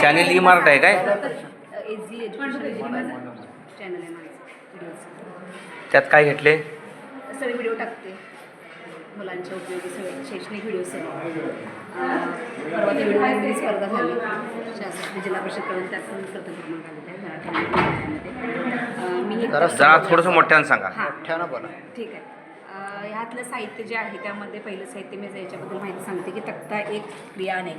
Channel e mart आहे काय? त्यात काय घेतले? सगळे व्हिडिओ टाकते. मुलांच्या उपयोगी सगळे शैक्षणिक व्हिडिओ परवा ते व्हिडिओ स्पर्धा झाली. शासकीय जिल्हा परिषदकडून त्यात पण प्रथम क्रमांक आलेला मी जरा थोडंसं मोठ्यानं सांगा. हां. ठेवा बोला. ठीक आहे. ह्यातलं साहित्य जे आहे त्यामध्ये पहिलं साहित्य मी याच्याबद्दल माहिती सांगते की तक्ता एक क्रिया अनेक.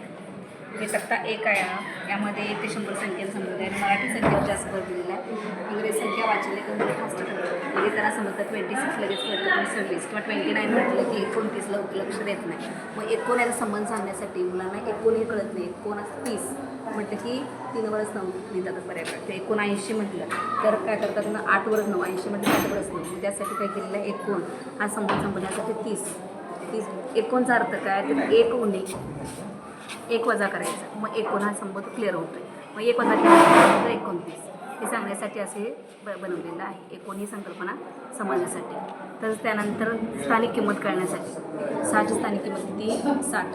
हे तक्ता एक आहे यामध्ये एक ते शंभर संख्येला समजत आहे आणि मराठी संख्या जास्त भर दिलेला आहे. इंग्रजी संख्या वाचली तर कमी फास्ट करतो म्हणजे त्यांना समजतं ट्वेंटी सिक्स लगेच कळतं आणि सव्वीस किंवा ट्वेंटी नाईन म्हटलं की एकोणतीसला लक्ष देत नाही. मग एकोण याचा संबंध सांगण्यासाठी मुलांना एकोणही कळत नाही एकोण तीस. म्हटलं की तीन वर्ष नऊ लिहितात बऱ्यापैकी ते एकोणऐंशी म्हटलं. तर काय करतात ना आठ वर्ष नऊ. ऐंशी म्हटलं आठ वर्ष नऊ. त्यासाठी काय केलेलं आहे? एकोण. हा संबंध संपण्यासाठी तीस. तीस. एकोणचा अर्थ काय? तर एक उणे. एक वजा करायचा. मग एकोण हा संबंध क्लिअर होतोय. मग एक वजा केला म्हणजे एकोणतीस. हे सांगण्यासाठी असे ब बनवलेलं आहे. एकोणी ही संकल्पना समजण्यासाठी. तसंच त्यानंतर स्थानिक किंमत कळण्यासाठी. सहाची स्थानिक किंमत किती? साठ.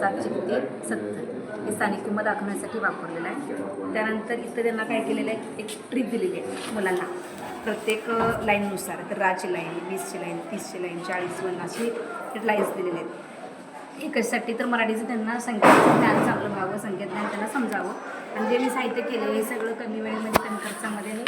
सातची किती? सत्तर. ही स्थानिक किंमत दाखवण्यासाठी वापरलेलं आहे. त्यानंतर इथं त्यांना काय केलेलं आहे? एक ट्रिक दिलेली आहे मुलांना. प्रत्येक लाईननुसार तर राची लाईन वीसची लाईन तीसची लाईन चाळीस वन अशी लाईन्स दिलेले आहेत. हे तर मराठीचं त्यांना संकेत ज्ञान चांगलं व्हावं संकेत ज्ञान त्यांना समजावं. आणि जे मी साहित्य केलं हे सगळं कमी वेळेमध्ये कमी खर्चामध्ये मी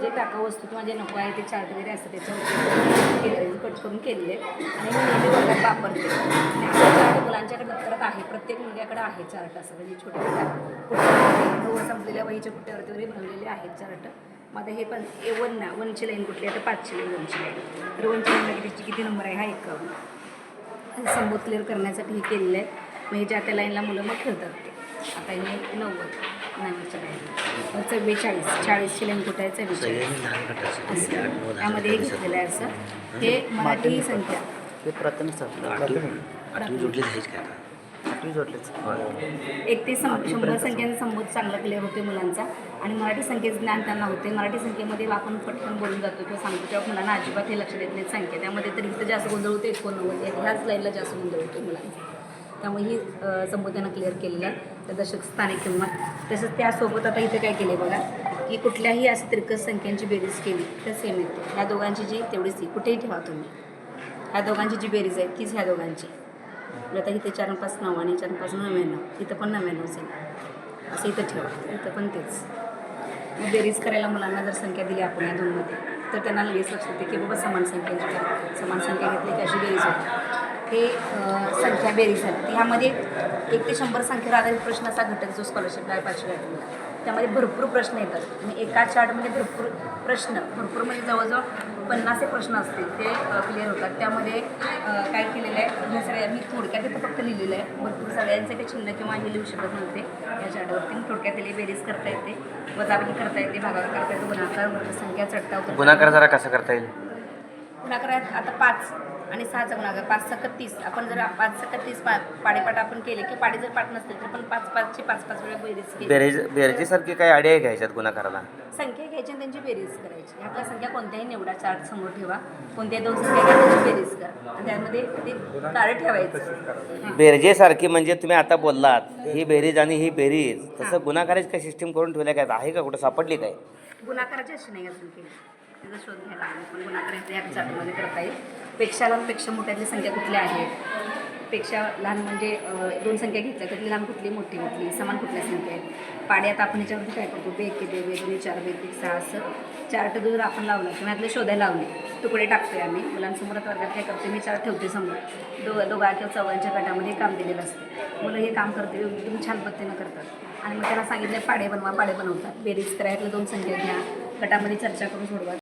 जे टाकाऊ वस्तू किंवा जे नको आहे ते चार्ट वगैरे असतं त्याच्यावर केलेलं कट करून केलेले आणि मी नेहमी वर्गात वापरते. चार्ट मुलांच्याकडे दप्तरात आहे. प्रत्येक मुलग्याकडे आहे चार्ट असं. म्हणजे छोट्या छोट्या कुठे संपलेल्या वहीच्या कुठ्यावरती वगैरे भरलेले आहेत चार्ट. मध्ये हे पण ए वन ना वनची लाईन कुठली आहे? तर पाचशे लाईन वनची लाईन तर वनची लाईन किती किती नंबर आहे? हा एकावन्न संबोध क्लिअर करण्यासाठी हे केलेलं आहे मग हे ज्या त्या लाईनला मुलं मग खेळतात ते आता हे नव्वद नव्वदच्या लाईन चव्वेचाळीस चाळीसची लाईन कुठं आहे चव्वेचाळीस असं त्यामध्ये हे घेतलेलं आहे असं हे मराठी संख्या हे प्रथम सर आठवी जोडली जायच काय आठवी जोडलेच एक ते सं शंभर संख्यांचा संबोध चांगला क्लिअर होते मुलांचा. आणि मराठी संख्येचं ज्ञान त्यांना होते. मराठी संख्येमध्ये आपण पटकन बोलून जातो किंवा सांगतो तेव्हा मुलांना अजिबात हे लक्ष देत नाहीत संख्या त्यामध्ये तर इथं जास्त गोंधळ होते एकोणनव्वद. ह्याच लाईनला जास्त गोंधळ होतो मुलांचा. त्यामुळे ही संबोध त्यांना क्लिअर केलेलं आहे. तर दशक स्थानिक किंमत तसंच त्यासोबत आता इथे काय केले बघा की कुठल्याही असं तिरकस संख्यांची बेरीज केली तर सेम येते ह्या दोघांची जी तेवढीच ती कुठेही ठेवा तुम्ही. ह्या दोघांची जी बेरीज आहे तीच ह्या दोघांची. म्हणजे आता इथे चार पाच नऊ आणि चार पाच नव्याण्णव इथं पण नव्याण्णव असेल असं इथं ठेवा इथं पण तेच. मग बेरीज करायला मुलांना जर संख्या दिली आपण या दोनमध्ये तर त्यांना लगेच लक्षात येते की बाबा समान संख्या समान संख्या घेतली की अशी बेरीज होते. हे संख्या बेरीज झाली ह्यामध्ये एक ते शंभर संख्येवर आधारित प्रश्न असा घटक जो स्कॉलरशिप आहे पाचव्या आठवीला त्यामध्ये भरपूर प्रश्न येतात. आणि एका चार्टमध्ये भरपूर प्रश्न भरपूर म्हणजे जवळजवळ पन्नास प्रश्न असतील ते क्लिअर होतात. त्यामध्ये काय केलेलं आहे हे सगळ्या मी थोडक्यात इथं फक्त लिहिलेलं आहे. भरपूर सगळ्यांचे काही चिन्ह किंवा हे लिहू शकत नव्हते. या चार्टवरती थोडक्यात त्याला बेरीज करता येते. वजाबाकी करता येते भागाकार करता येते गुणाकार संख्या चढता गुणाकार जरा कसं करता येईल? गुणाकार आहेत आता पाच आणि सहाचा गुणाकार पाच सक तीस. आपण जर पाच सक तीस पा पाडेपाट आपण केले की पाडे जर पाठ नसतील तर पण पाच पाचची पाच पाच वेळा बेरीज केली. बेरेज बेरजेसारखी काही आयडिया आहे घ्यायच्यात गुन्हाकाराला संख्या घ्यायची आणि त्यांची बेरीज करायची. ह्यातल्या संख्या कोणत्याही निवडा चार्ट समोर ठेवा. कोणत्याही दोन संख्या घ्या त्यांची बेरीज करा. आणि त्यामध्ये ते कार्ड ठेवायचं. हां. बेरजेसारखी म्हणजे तुम्ही आता बोललात ही बेरीज आणि ही बेरीज. तसं गुन्हाकाराची काय सिस्टीम करून ठेवल्या काय आहे का कुठं सापडली काय? गुणाकाराची अशी नाही अजून केली. त्याचा शोध घ्यायला लागेल. पण कोणाकडे ह्या चार्टमध्ये करता येईल पेक्षा लहानपेक्षा मोठ्यातली संख्या कुठल्या आहेत पेक्षा लहान म्हणजे दोन संख्या घेतल्या त्यातली लहान कुठली? मोठी कुठली? समान कुठल्या संख्या आहेत? पाडे आता आपण याच्यावरती काय करतो? बेके दे बे चार बेके सहा असं चार्ट जर आपण लावला किंवा यातले शोधायला लावले. तुकडे टाकतोय आम्ही. मुलांसमोर वर्गात काय करते मी चार ठेवते समोर. दो दोघा किंवा चौघांच्या गटामध्ये काम दिलेलं असतं. मुलं हे काम करते एकदम छान पद्धतीनं करतात. आणि मग त्यांना सांगितलं पाडे बनवा पाडे बनवतात. बेरीज करा यातल्या दोन संख्या घ्या. गटामध्ये चर्चा करून सोडवा.